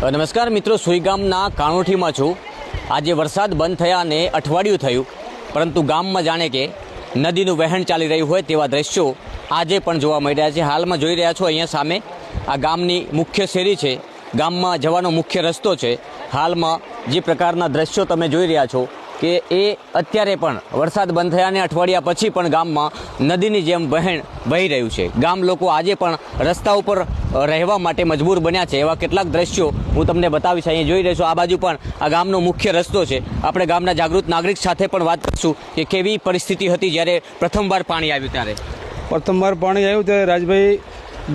નમસ્કાર મિત્રો, સુઈગામના કાણોઠીમાં છું. આજે વરસાદ બંધ થયા અને અઠવાડિયું થયું, પરંતુ ગામમાં જાણે કે નદીનું વહેણ ચાલી રહ્યું હોય તેવા દ્રશ્યો આજે પણ જોવા મળી રહ્યા છે. હાલમાં જોઈ રહ્યા છો, અહીંયા સામે આ ગામની મુખ્ય શેરી છે. ગામમાં જવાનો મુખ્ય રસ્તો છે. હાલમાં જે પ્રકારના દ્રશ્યો તમે જોઈ રહ્યા છો કે એ અત્યારે પણ વરસાદ બંધ થયા અને અઠવાડિયા પછી પણ ગામમાં નદીની જેમ વહેણ વહી રહ્યું છે. ગામ લોકો આજે પણ રસ્તા ઉપર રહેવા માટે મજબૂર બન્યા છે. એવા કેટલાક દ્રશ્યો હું તમને બતાવીશ. અહીં જોઈ રહ્યો છું આ બાજુ પણ આ ગામનો મુખ્ય રસ્તો છે. આપણે ગામના જાગૃત નાગરિક સાથે પણ વાત કરીશું કે કેવી પરિસ્થિતિ હતી જ્યારે પ્રથમવાર પાણી આવ્યું ત્યારે. પ્રથમવાર પાણી આવ્યું ત્યારે રાજભાઈ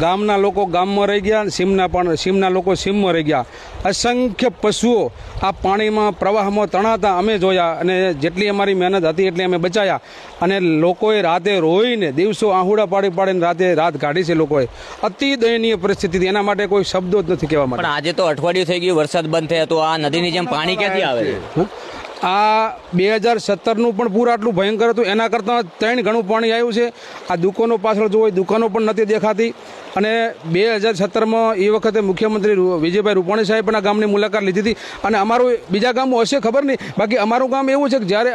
ગામના લોકો ગામમાં રહી ગયા અને સીમના પણ સીમના લોકો સીમમાં રહી ગયા. અસંખ્ય પશુઓ આ પાણીમાં પ્રવાહમાં તણાતા અમે જોયા અને જેટલી અમારી મહેનત હતી એટલી અમે બચાયા. અને લોકોએ રાતે રોઈને દિવસો આહુડા પાડી પાડીને રાતે રાત કાઢી છે લોકોએ. અતિ દયનીય પરિસ્થિતિ એના માટે કોઈ શબ્દો જ નથી કહેવા માટે આજે તો અઠવાડિયું થઈ ગયું વરસાદ બંધ થયા તો આ નદીની જેમ પાણી ક્યાંથી આવે? આ બે હજાર સત્તરનું પણ પૂર આટલું ભયંકર હતું. એના કરતાં ત્રણ ઘણું પાણી આવ્યું છે. આ દુકાનો પાછળ જોવો દુકાનો પણ નથી દેખાતી. અને બે હજાર સત્તરમાં એ વખતે મુખ્યમંત્રી વિજયભાઈ રૂપાણી સાહેબ પણ આ ગામની મુલાકાત લીધી હતી. અને અમારું બીજા ગામ હશે ખબર નહીં. બાકી અમારું ગામ એવું છે કે જ્યારે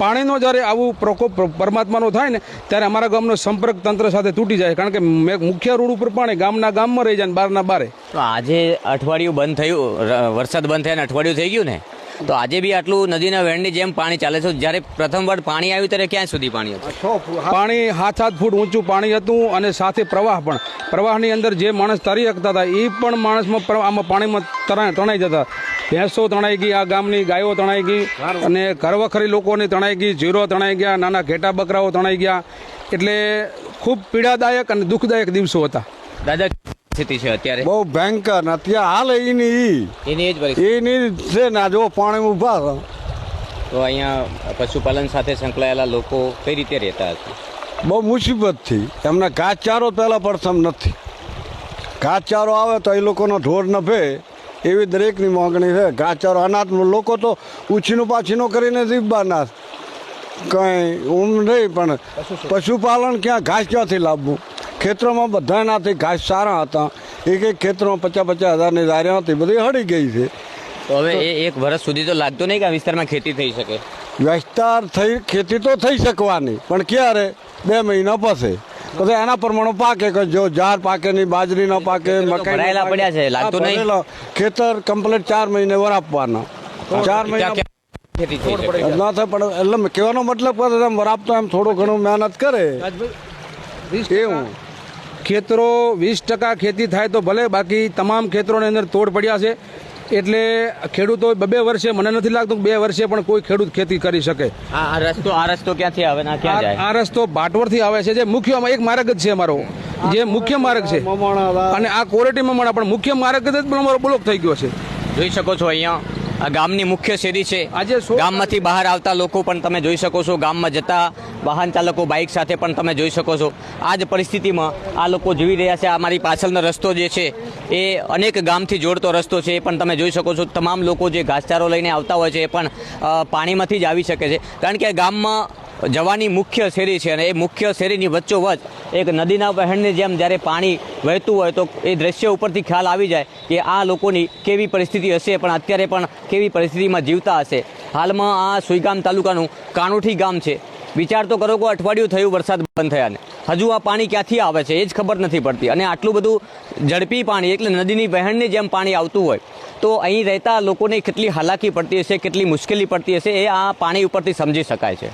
પાણીનો જ્યારે આવું પ્રકોપ પરમાત્માનો થાય ને, ત્યારે અમારા ગામનો સંપર્ક તંત્ર સાથે તૂટી જાય. કારણ કે મુખ્ય રોડ ઉપર પાણી ગામના ગામમાં રહી જાય ને બહારના બારે. આજે અઠવાડિયું બંધ થયું વરસાદ બંધ થયા અઠવાડિયું થઈ ગયું ને? તો આજે બી આટલું નદીના વહેણની જેમ પાણી ચાલે છે. જ્યારે પ્રથમ વાર પાણી આવ્યું ત્યારે ક્યાં સુધી પાણી હતું? પાણી હાથ હાથ ફૂટ ઊંચું પાણી હતું અને સાથે પ્રવાહ પણ. પ્રવાહની અંદર જે માણસ તરી શકતા હતા એ પણ માણસમાં આમાં પાણીમાં તણાઈ તણાઈ જતા. ભેંસો તણાઈ ગઈ આ ગામની ગાયો તણાઈ ગઈ અને ઘરવખરી લોકોની તણાઈ ગઈ જીરો તણાઈ ગયા નાના ઘેટા બકરાઓ તણાઈ ગયા. એટલે ખૂબ પીડાદાયક અને દુઃખદાયક દિવસો હતા. દાદા સ્થિતિ છે અત્યારે. બહુ ભયંકર. અત્યારે હાલ એની એની જ એની છે ને જો પાણી ઊભા તો અહીંયા પશુપાલન સાથે સંકળાયેલા લોકો કઈ રીતે રહેતા હશે? બહુ મુસીબતથી એમને ઘાસચારો પહેલા પ્રથમ નથી. ઘાસચારો આવે તો એ લોકોનો ઢોર નફે એવી દરેકની માંગણી છે. ઘાસચારો અનાજ લોકો તો ઉછીનું પાછીનું કરીને જીવવાના કંઈ ઊમ નહીં પણ પશુપાલન ક્યાં ઘાસ ક્યાંથી લાવવું? ખેતરોમાં બધાનાથી ઘાસ સારા હતા. એક એક ખેતરોમાં પચાસ પચાસ હજારની દાર્યા હતી. બધી હળી ગઈ છે. તો હવે એ એક વર્ષ સુધી તો લાગતું નહીં કે આ વિસ્તારમાં ખેતી થઈ શકે? વિસ્તાર થઈ ખેતી તો થઈ શકવાની પણ ક્યારે? બે મહિના પછી. પછી એના પ્રમાણે પાકે કે જો જાર પાકે નહીં બાજરી ન પાકે ખેતરો મકાઈ. પડ્યા છે, લાગતું નહીં? ખેતર કમ્પ્લીટ ચાર મહિને વરાપવાના ચાર મહિના ના થાય પણ એટલે કહેવાનો મતલબ કે એમ વરાપતો એમ થોડું ઘણું મહેનત કરે. એવું. ખેતરો વીસ ટકા ખેતી થાય તો ભલે બાકી તમામ ખેતરોની અંદર તોડ પડ્યા છે. એટલે ખેડૂતો બે વર્ષે મને નથી લાગતું બે વર્ષે પણ કોઈ ખેડૂત ખેતી કરી શકે. આ રસ્તો આ રસ્તો ક્યાંથી આવે ના આ ક્યાં જાય? આ રસ્તો ભાટવરથી આવે છે. જે મુખ્ય એક માર્ગ જ છે અમારો. જે મુખ્ય માર્ગ છે. અને આ કોરેટી મમણા પણ મુખ્ય માર્ગ જ પણ અમારો બ્લોક થઈ ગયો છે. જોઈ શકો છો અહીંયા. આ ગામની મુખ્ય શેરી છે. આજે ગામમાંથી બહાર આવતા લોકો પણ તમે જોઈ શકો છો. ગામમાં જતા વાહન ચાલકો બાઇક સાથે પણ તમે જોઈ શકો છો. આ જ પરિસ્થિતિમાં આ લોકો જીવી રહ્યા છે. આ મારી પાછળનો રસ્તો જે છે એ અનેક ગામથી જોડતો રસ્તો છે. એ પણ તમે જોઈ શકો છો. તમામ લોકો જે ઘાસચારો લઈને આવતા હોય છે એ પણ પાણીમાંથી જ આવી શકે છે. કારણ કે ગામમાં જવાની મુખ્ય શેરી છે અને એ મુખ્ય શેરીની વચ્ચોવચ એક નદીના વહેણની જેમ જ્યારે પાણી વહેતું હોય તો એ દ્રશ્ય ઉપરથી ખ્યાલ આવી જાય કે આ લોકોની કેવી પરિસ્થિતિ હશે, પણ અત્યારે પણ કેવી પરિસ્થિતિમાં જીવતા હશે. હાલમાં આ સુઈગામ તાલુકાનું કાણુઠી ગામ છે. વિચાર તો કરો કે અઠવાડિયું થયું વરસાદ બંધ થયાને. હજુ આ પાણી ક્યાંથી આવે છે એ જ ખબર નથી પડતી. અને આટલું બધું ઝડપી પાણી એટલે નદીની વહેણની જેમ પાણી આવતું હોય, તો અહીં રહેતા લોકોને કેટલી હાલાકી પડતી હશે, કેટલી મુશ્કેલી પડતી હશે એ આ પાણી ઉપરથી સમજી શકાય છે.